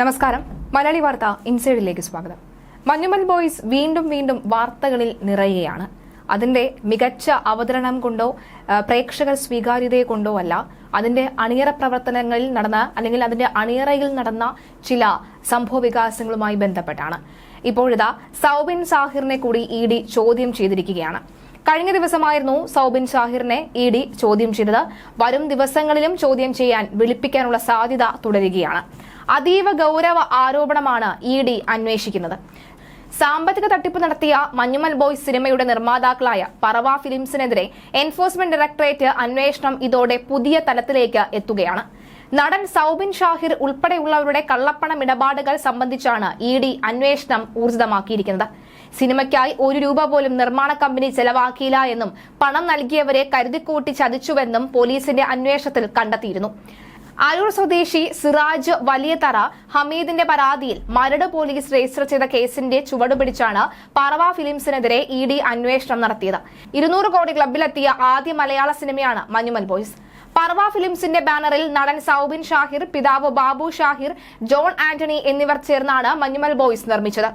നമസ്കാരം. മലയാളി വാർത്ത ഇൻസൈഡിലേക്ക് സ്വാഗതം. മഞ്ഞുമൽ ബോയ്സ് വീണ്ടും വീണ്ടും വാർത്തകളിൽ നിറയുകയാണ്. അതിന്റെ മികച്ച അവതരണം കൊണ്ടോ പ്രേക്ഷക സ്വീകാര്യതയെ കൊണ്ടോ അല്ല അതിന്റെ അണിയറ പ്രവർത്തനങ്ങളിൽ നടന്ന അല്ലെങ്കിൽ അതിന്റെ അണിയറയിൽ നടന്ന ചില സംഭവ വികാസങ്ങളുമായി ബന്ധപ്പെട്ടാണ്. ഇപ്പോഴിതാ സൗബിൻ സാഹിറിനെ കൂടി ഇ ഡി ചോദ്യം ചെയ്തിരിക്കുകയാണ്. കഴിഞ്ഞ ദിവസമായിരുന്നു സൗബിൻ ഷാഹിറിനെ ഇ ഡി ചോദ്യം ചെയ്തത്. വരും ദിവസങ്ങളിലും ചോദ്യം ചെയ്യാൻ വിളിപ്പിക്കാനുള്ള സാധ്യത തുടരുകയാണ്. അതീവ ഗൗരവ ആരോപണമാണ് ഇ ഡി അന്വേഷിക്കുന്നത്. സാമ്പത്തിക തട്ടിപ്പ് നടത്തിയ മഞ്ഞുമൽ ബോയ്സ് സിനിമയുടെ നിർമ്മാതാക്കളായ പറവ ഫിലിംസിനെതിരെ എൻഫോഴ്സ്മെന്റ് ഡയറക്ടറേറ്റ് അന്വേഷണം ഇതോടെ പുതിയ തലത്തിലേക്ക് എത്തുകയാണ്. നടൻ സൗബിൻ ഷാഹിർ ഉൾപ്പെടെയുള്ളവരുടെ കള്ളപ്പണം ഇടപാടുകൾ സംബന്ധിച്ചാണ് ഇ ഡി അന്വേഷണം ഊർജിതമാക്കിയിരിക്കുന്നത്. സിനിമയ്ക്കായി ഒരു രൂപ പോലും നിർമ്മാണ കമ്പനി ചെലവാക്കിയില്ല എന്നും പണം നൽകിയവരെ കരുതിക്കൂട്ടി ചതിച്ചുവെന്നും പോലീസിന്റെ അന്വേഷണത്തിൽ കണ്ടെത്തിയിരുന്നു. അരൂർ സ്വദേശി സിറാജ് വലിയതറ ഹമീദിന്റെ പരാതിയിൽ മരട് പോലീസ് രജിസ്റ്റർ ചെയ്ത കേസിന്റെ ചുവടുപിടിച്ചാണ് പറവ ഫിലിംസിനെതിരെ ഇ ഡി അന്വേഷണം നടത്തിയത്. ഇരുന്നൂറ് കോടി ക്ലബിലെത്തിയ ആദ്യ മലയാള സിനിമയാണ് മഞ്ഞുമൽ ബോയ്സ്. പറവ ഫിലിംസിന്റെ ബാനറിൽ നടൻ സൗബിൻ ഷാഹിർ പിതാവ് ബാബു ഷാഹിർ ജോൺ ആന്റണി എന്നിവർ ചേർന്നാണ് മഞ്ഞുമൽ ബോയ്സ് നിർമ്മിച്ചത്.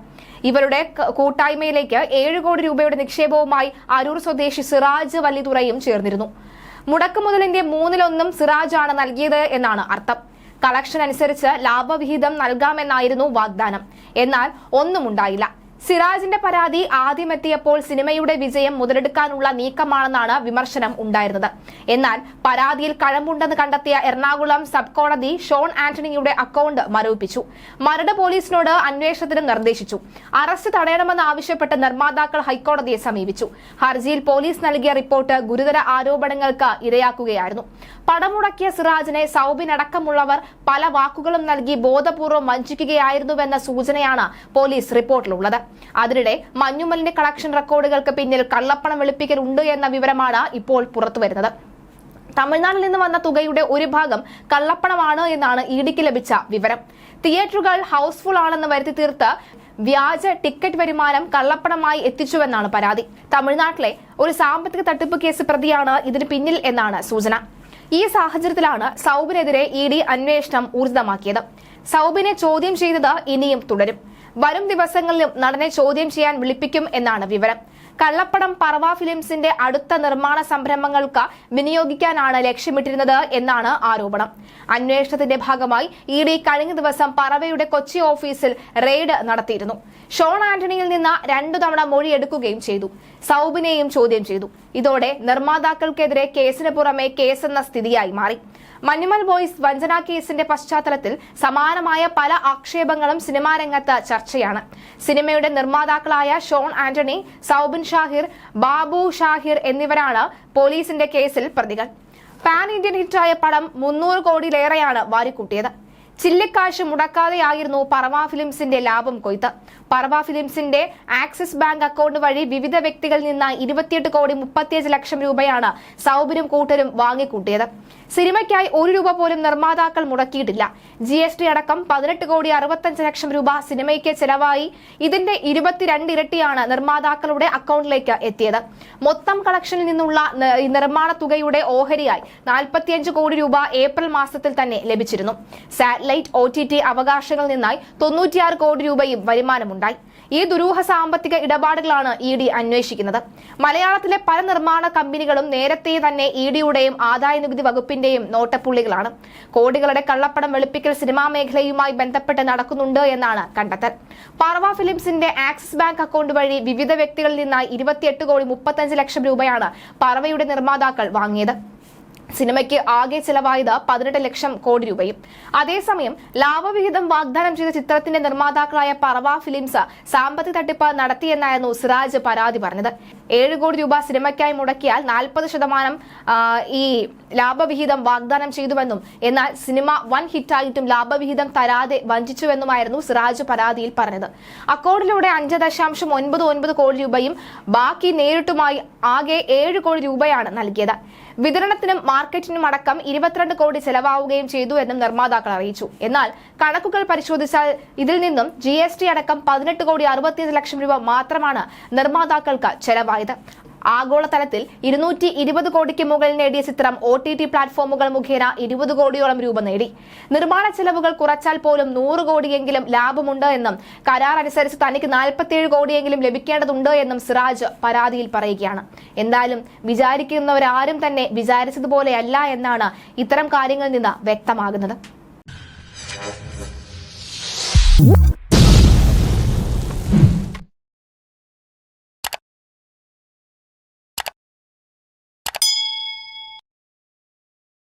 ഇവരുടെ കൂട്ടായ്മയിലേക്ക് ഏഴ് കോടി രൂപയുടെ നിക്ഷേപവുമായി അരൂർ സ്വദേശി സിറാജ് വലിതുറയും ചേർന്നിരുന്നു. മുടക്കുമുതലിന്റെ മൂന്നിലൊന്നും ആണ് നൽകിയത് എന്നാണ് അർത്ഥം. കളക്ഷൻ അനുസരിച്ച് ലാഭവിഹിതം നൽകാമെന്നായിരുന്നു വാഗ്ദാനം. എന്നാൽ ഒന്നും ഉണ്ടായില്ല. സിറാജിന്റെ പരാതി ആദ്യമെത്തിയപ്പോൾ സിനിമയുടെ വിജയം മുതലെടുക്കാനുള്ള നീക്കമാണെന്നാണ് വിമർശനം ഉണ്ടായിരുന്നത്. എന്നാൽ പരാതിയിൽ കഴമ്പുണ്ടെന്ന് കണ്ടെത്തിയ എറണാകുളം സബ് കോടതി ഷോൺ ആന്റണിയുടെ അക്കൗണ്ട് മരവിപ്പിച്ചു. മരട് പോലീസിനോട് അന്വേഷണത്തിന് നിർദ്ദേശിച്ചു. അറസ്റ്റ് തടയണമെന്ന് ആവശ്യപ്പെട്ട് നിർമ്മാതാക്കൾ ഹൈക്കോടതിയെ സമീപിച്ചു. ഹർജിയിൽ പോലീസ് നൽകിയ റിപ്പോർട്ട് ഗുരുതര ആരോപണങ്ങൾക്ക് ഇരയാക്കുകയായിരുന്നു. പടമുടക്കിയ സിറാജിനെ സൗബിൻ അടക്കമുള്ളവർ പല വാക്കുകളും നൽകി ബോധപൂർവം വഞ്ചിക്കുകയായിരുന്നുവെന്ന സൂചനയാണ് പോലീസ് റിപ്പോർട്ടിലുള്ളത്. അതിനിടെ മഞ്ഞുമലിന്റെ കളക്ഷൻ റെക്കോർഡുകൾക്ക് പിന്നിൽ കള്ളപ്പണം വെളുപ്പിക്കൽ ഉണ്ട് എന്ന വിവരമാണ് ഇപ്പോൾ പുറത്തുവരുന്നത്. തമിഴ്നാട്ടിൽ നിന്ന് വന്ന തുകയുടെ ഒരു ഭാഗം കള്ളപ്പണമാണ് എന്നാണ് ഇഡിക്ക് ലഭിച്ച വിവരം. തിയേറ്ററുകൾ ഹൗസ്ഫുൾ ആണെന്ന് വരുത്തി തീർത്ത് വ്യാജ ടിക്കറ്റ് വരുമാനം കള്ളപ്പണമായി എത്തിച്ചുവെന്നാണ് പരാതി. തമിഴ്നാട്ടിലെ ഒരു സാമ്പത്തിക തട്ടിപ്പ് കേസ് പ്രതിയാണ് ഇതിന് പിന്നിൽ എന്നാണ് സൂചന. ഈ സാഹചര്യത്തിലാണ് സൗബിനെതിരെ ഇ ഡി അന്വേഷണം ഊർജിതമാക്കിയത്. സൗബിനെ ചോദ്യം ചെയ്തത് ഇനിയും തുടരും. വരും ദിവസങ്ങളിലും നടനെ ചോദ്യം ചെയ്യാൻ വിളിപ്പിക്കും എന്നാണ് വിവരം. കള്ളപ്പടം പറവ ഫിലിംസിന്റെ അടുത്ത നിർമ്മാണ സംരംഭങ്ങൾക്ക് വിനിയോഗിക്കാനാണ് ലക്ഷ്യമിട്ടിരുന്നത് എന്നാണ് ആരോപണം. അന്വേഷണത്തിന്റെ ഭാഗമായി ഇ ഡി കഴിഞ്ഞ ദിവസം പറവയുടെ കൊച്ചി ഓഫീസിൽ റെയ്ഡ് നടത്തിയിരുന്നു. ഷോൺ ആന്റണിയിൽ നിന്ന് രണ്ടു തവണ മൊഴിയെടുക്കുകയും ചെയ്തു. സൗബിനെയും ചോദ്യം ചെയ്തു. ഇതോടെ നിർമ്മാതാക്കൾക്കെതിരെ കേസിന് പുറമെ കേസെന്ന സ്ഥിതിയായി മാറി. മഞ്ഞുമൽ ബോയ്സ് വഞ്ചനാ കേസിന്റെ പശ്ചാത്തലത്തിൽ സമാനമായ പല ആക്ഷേപങ്ങളും സിനിമാ രംഗത്ത് ചർച്ചയാണ്. സിനിമയുടെ നിർമ്മാതാക്കളായ ഷോൺ ആന്റണി സൗബിൻ ഷാഹിർ ബാബു ഷാഹിർ എന്നിവരാണ് പോലീസിന്റെ കേസിൽ പ്രതികൾ. പാൻ ഇന്ത്യൻ ഹിറ്റായ പടം മുന്നൂറ് കോടിയിലേറെയാണ് വാരിക്കൂട്ടിയത്. ചില്ലിക്കാശ് മുടക്കാതെയായിരുന്നു പറവ ഫിലിംസിന്റെ ലാഭം കൊയ്ത്ത്. പറവ ഫിലിംസിന്റെ ആക്സിസ് ബാങ്ക് അക്കൗണ്ട് വഴി വിവിധ വ്യക്തികളിൽ നിന്ന് ഇരുപത്തിയെട്ട് കോടി മുപ്പത്തിയഞ്ച് ലക്ഷം രൂപയാണ് സൗബിനും കൂട്ടരും വാങ്ങിക്കൂട്ടിയത്. സിനിമയ്ക്കായി ഒരു രൂപ പോലും നിർമ്മാതാക്കൾ മുടക്കിയിട്ടില്ല. ജി എസ് ടി അടക്കം പതിനെട്ട് കോടി അറുപത്തഞ്ച് ലക്ഷം രൂപ സിനിമയ്ക്ക് ചെലവായി ഇതിന്റെ ഇരുപത്തിരണ്ട് ഇരട്ടിയാണ് നിർമ്മാതാക്കളുടെ അക്കൗണ്ടിലേക്ക് എത്തിയത്. മൊത്തം കളക്ഷനിൽ നിന്നുള്ള നിർമ്മാണ തുകയുടെ ഓഹരിയായി നാൽപ്പത്തിയഞ്ച് കോടി രൂപ ഏപ്രിൽ മാസത്തിൽ തന്നെ ലഭിച്ചിരുന്നു. സാറ്റലൈറ്റ് ഒ ടി ടി അവകാശങ്ങളിൽ നിന്നായി തൊണ്ണൂറ്റിയാറ് കോടി രൂപയും വരുമാനമുണ്ടായി. ഈ ദുരൂഹ സാമ്പത്തിക ഇടപാടുകളാണ് ഇ ഡി അന്വേഷിക്കുന്നത്. മലയാളത്തിലെ പല നിർമ്മാണ കമ്പനികളും നേരത്തെ തന്നെ ഇ ഡിയുടെയും ആദായ നികുതി വകുപ്പിന്റെയും നോട്ടപ്പുള്ളികളാണ്. കോടികളുടെ കള്ളപ്പണം വെളുപ്പിക്കൽ സിനിമാ മേഖലയുമായി ബന്ധപ്പെട്ട് നടക്കുന്നുണ്ട് എന്നാണ് കണ്ടെത്തൽ. പാർവ ഫിലിംസിന്റെ ആക്സിസ് ബാങ്ക് അക്കൗണ്ട് വഴി വിവിധ വ്യക്തികളിൽ നിന്നായി ഇരുപത്തിയെട്ട് കോടി മുപ്പത്തഞ്ച് ലക്ഷം രൂപയാണ് പാർവയുടെ നിർമ്മാതാക്കൾ വാങ്ങിയത്. സിനിമയ്ക്ക് ആകെ ചെലവായത് പതിനെട്ട് ലക്ഷം കോടി രൂപയും. അതേസമയം ലാഭവിഹിതം വാഗ്ദാനം ചെയ്ത ചിത്രത്തിന്റെ നിർമ്മാതാക്കളായ പറവ ഫിലിംസ് സാമ്പത്തിക തട്ടിപ്പ് നടത്തിയെന്നായിരുന്നു സിറാജ് പരാതി പറഞ്ഞത്. ഏഴ് കോടി രൂപ സിനിമയ്ക്കായി മുടക്കിയാൽ നാൽപ്പത് ശതമാനം ഈ ലാഭവിഹിതം വാഗ്ദാനം ചെയ്തുവെന്നും എന്നാൽ സിനിമ വൻ ഹിറ്റായിട്ടും ലാഭവിഹിതം തരാതെ വഞ്ചിച്ചുവെന്നുമായിരുന്നു സിറാജ് പരാതിയിൽ പറഞ്ഞത്. അക്കൗണ്ടിലൂടെ അഞ്ച് ദശാംശം ഒൻപത് ഒൻപത് കോടി രൂപയും ബാക്കി നേരിട്ടുമായി ആകെ ഏഴ് കോടി രൂപയാണ് നൽകിയത്. വിതരണത്തിനും മാർക്കറ്റിനും അടക്കം ഇരുപത്തിരണ്ട് കോടി ചെലവാവുകയും ചെയ്തു എന്നും നിർമ്മാതാക്കൾ അറിയിച്ചു. എന്നാൽ കണക്കുകൾ പരിശോധിച്ചാൽ ഇതിൽ നിന്നും ജി അടക്കം പതിനെട്ട് കോടി അറുപത്തിയഞ്ച് ലക്ഷം രൂപ മാത്രമാണ് നിർമ്മാതാക്കൾക്ക് ചെലവായത്. ആഗോളതലത്തിൽ ഇരുന്നൂറ്റി ഇരുപത് കോടിക്ക് മുകളിൽ നേടിയ ചിത്രം ഒ ടി ടി പ്ലാറ്റ്ഫോമുകൾ മുഖേന ഇരുപത് കോടിയോളം രൂപ നേടി. നിർമ്മാണ ചെലവുകൾ കുറച്ചാൽ പോലും നൂറ് കോടിയെങ്കിലും ലാഭമുണ്ട് എന്നും കരാർ അനുസരിച്ച് തനിക്ക് നാൽപ്പത്തിയേഴ് കോടിയെങ്കിലും ലഭിക്കേണ്ടതുണ്ട് എന്നും സിറാജ് പരാതിയിൽ പറയുകയാണ്. എന്തായാലും വിചാരിക്കുന്നവരാരും തന്നെ വിചാരിച്ചതുപോലെയല്ല എന്നാണ് ഇത്തരം കാര്യങ്ങളിൽ നിന്ന് വ്യക്തമാകുന്നത്.